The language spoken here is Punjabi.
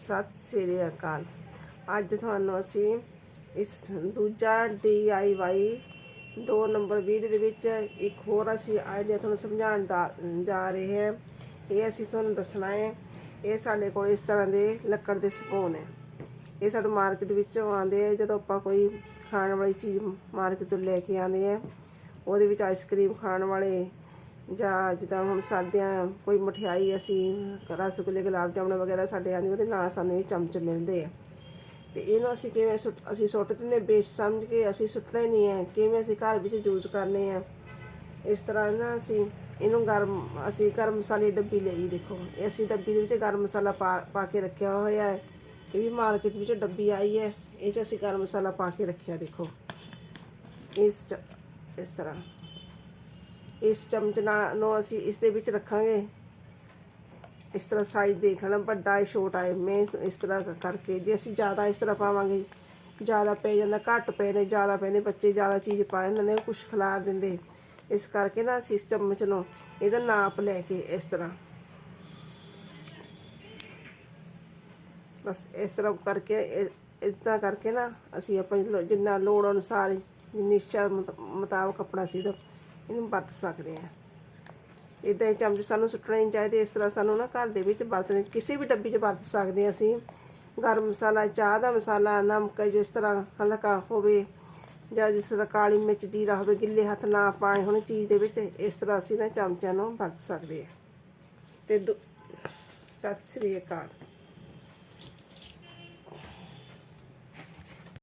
ਸਤਿ ਸ੍ਰੀ ਅਕਾਲ। ਅੱਜ ਤੁਹਾਨੂੰ ਅਸੀਂ ਇਸ ਦੂਜਾ DIY ਦੋ ਨੰਬਰ ਵੀਡੀਓ ਦੇ ਵਿੱਚ ਇੱਕ ਹੋਰ ਅਸੀਂ ਆਈਡੀਆ ਤੁਹਾਨੂੰ ਸਮਝਾਉਣ ਦਾ, ਜਾ ਰਹੇ ਹਾਂ। ਇਹ ਅਸੀਂ ਤੁਹਾਨੂੰ ਦੱਸਣਾ ਹੈ। ਇਹ ਸਾਡੇ ਕੋਲ ਇਸ ਤਰ੍ਹਾਂ ਦੇ ਲੱਕੜ ਦੇ ਸਪੂਨ ਹੈ। ਇਹ ਸਾਡੇ ਮਾਰਕੀਟ ਵਿੱਚੋਂ ਆਉਂਦੇ ਆ। ਜਦੋਂ ਆਪਾਂ ਕੋਈ ਖਾਣ ਵਾਲੀ ਚੀਜ਼ ਮਾਰਕੀਟ ਤੋਂ ਲੈ ਕੇ ਆਉਂਦੇ ਆ, ਉਹਦੇ ਵਿੱਚ ਆਈਸਕ੍ਰੀਮ ਖਾਣ ਵਾਲੇ ਜਾਂ ਜਿੱਦਾਂ ਹੁਣ ਸਰਦੀਆਂ ਕੋਈ ਮਠਿਆਈ ਅਸੀਂ ਰਸਗੁੱਲੇ ਗੁਲਾਬ ਜਾਮੁਨ ਵਗੈਰਾ ਸਾਡੇ ਆਉਂਦੀ, ਉਹਦੇ ਨਾਲ ਸਾਨੂੰ ਇਹ ਚਮਚ ਮਿਲਦੇ ਆ। ਤੇ ਇਹਨੂੰ ਅਸੀਂ ਕਿਵੇਂ ਸੁੱਟ, ਅਸੀਂ ਸੁੱਟ ਦਿੰਦੇ ਬੇਸ ਸਮਝ ਕੇ, ਅਸੀਂ ਸੁੱਟਣਾ ਹੀ ਨਹੀਂ ਹੈ, ਕਿਵੇਂ ਅਸੀਂ ਘਰ ਵਿੱਚ ਯੂਜ਼ ਕਰਨੇ ਆ। ਇਸ ਤਰ੍ਹਾਂ ਨਾ ਅਸੀਂ ਇਹਨੂੰ ਗਰਮ, ਅਸੀਂ ਗਰਮ ਮਸਾਲੇ ਡੱਬੀ ਲਈ, ਦੇਖੋ। ਇਹ ਅਸੀਂ ਡੱਬੀ ਦੇ ਵਿੱਚ ਗਰਮ ਮਸਾਲਾ ਪਾ ਪਾ ਕੇ ਰੱਖਿਆ ਹੋਇਆ ਹੈ। ਇਹ ਵੀ ਮਾਰਕੀਟ ਵਿੱਚ ਡੱਬੀ ਆਈ ਹੈ, ਇਹ 'ਚ ਅਸੀਂ ਗਰਮ ਮਸਾਲਾ ਪਾ ਕੇ ਰੱਖਿਆ, ਦੇਖੋ। ਇਸ 'ਚ, ਇਸ ਤਰ੍ਹਾਂ। ਇਸ ਚਮਚ ਨਾਲ ਨੂੰ ਅਸੀਂ ਇਸ ਦੇ ਵਿੱਚ ਰੱਖਾਂਗੇ। ਇਸ ਤਰ੍ਹਾਂ ਸਾਈਜ਼ ਦੇਖਣਾ ਵੱਡਾ ਹੈ, ਛੋਟਾ ਹੈ, ਮੈਂ ਇਸ ਤਰ੍ਹਾਂ ਕ- ਕਰਕੇ ਜੇ ਅਸੀਂ ਜ਼ਿਆਦਾ ਇਸ ਤਰ੍ਹਾਂ ਪਾਵਾਂਗੇ, ਜ਼ਿਆਦਾ ਪੈ ਜਾਂਦਾ, ਘੱਟ ਪੈ ਜਾਂਦੇ, ਜ਼ਿਆਦਾ ਪੈਂਦੇ ਬੱਚੇ ਜ਼ਿਆਦਾ ਚੀਜ਼ ਪਾ ਜਾਂਦੇ ਕੁਝ ਖਿਲਾ ਦਿੰਦੇ। ਇਸ ਕਰਕੇ ਨਾ ਅਸੀਂ ਇਸ ਚਮਚ ਨੂੰ ਇਹਦਾ ਨਾਪ ਲੈ ਕੇ ਇਸ ਤਰ੍ਹਾਂ। ਬਸ ਇਸ ਤਰ੍ਹਾਂ ਕਰਕੇ ਇਦਾਂ ਕਰਕੇ ਨਾ ਅਸੀਂ ਆਪਾਂ ਜਿੰਨਾ ਲੋੜ ਅਨੁਸਾਰ ਜਿੰਨੀ ਇੱਛਾ ਮੁਤਾਬਕ ਆਪਣਾ ਸੀ ਤਾਂ ਇਹਨੂੰ ਵਰਤ ਸਕਦੇ ਹਾਂ ਇਦਾਂ ਹੀ ਚਮਚ ਸਾਨੂੰ ਸੁੱਟਣੇ ਨਹੀਂ ਚਾਹੀਦੇ, ਇਸ ਤਰ੍ਹਾਂ ਸਾਨੂੰ ਨਾ ਘਰ ਦੇ ਵਿੱਚ ਵਰਤਣੇ ਕਿਸੇ ਵੀ ਡੱਬੀ 'ਚ ਵਰਤ ਸਕਦੇ ਹਾਂ ਅਸੀਂ। ਗਰਮ ਮਸਾਲਾ, ਚਾਹ ਦਾ ਮਸਾਲਾ, ਨਮਕ ਜਿਸ ਤਰ੍ਹਾਂ ਹਲਕਾ ਹੋਵੇ ਜਾਂ ਜਿਸ ਤਰ੍ਹਾਂ ਕਾਲੀ ਮਿਰਚ, ਜੀਰਾ ਹੋਵੇ, ਗਿੱਲੇ ਹੱਥ ਨਾ ਪਾਏ ਹੋਣ ਚੀਜ਼ ਦੇ ਵਿੱਚ, ਇਸ ਤਰ੍ਹਾਂ ਅਸੀਂ ਨਾ ਚਮਚਿਆਂ ਨੂੰ ਵਰਤ ਸਕਦੇ ਹਾਂ ਤੇ ਦੁ- ਸਤਿ ਸ੍ਰੀ ਅਕਾਲ।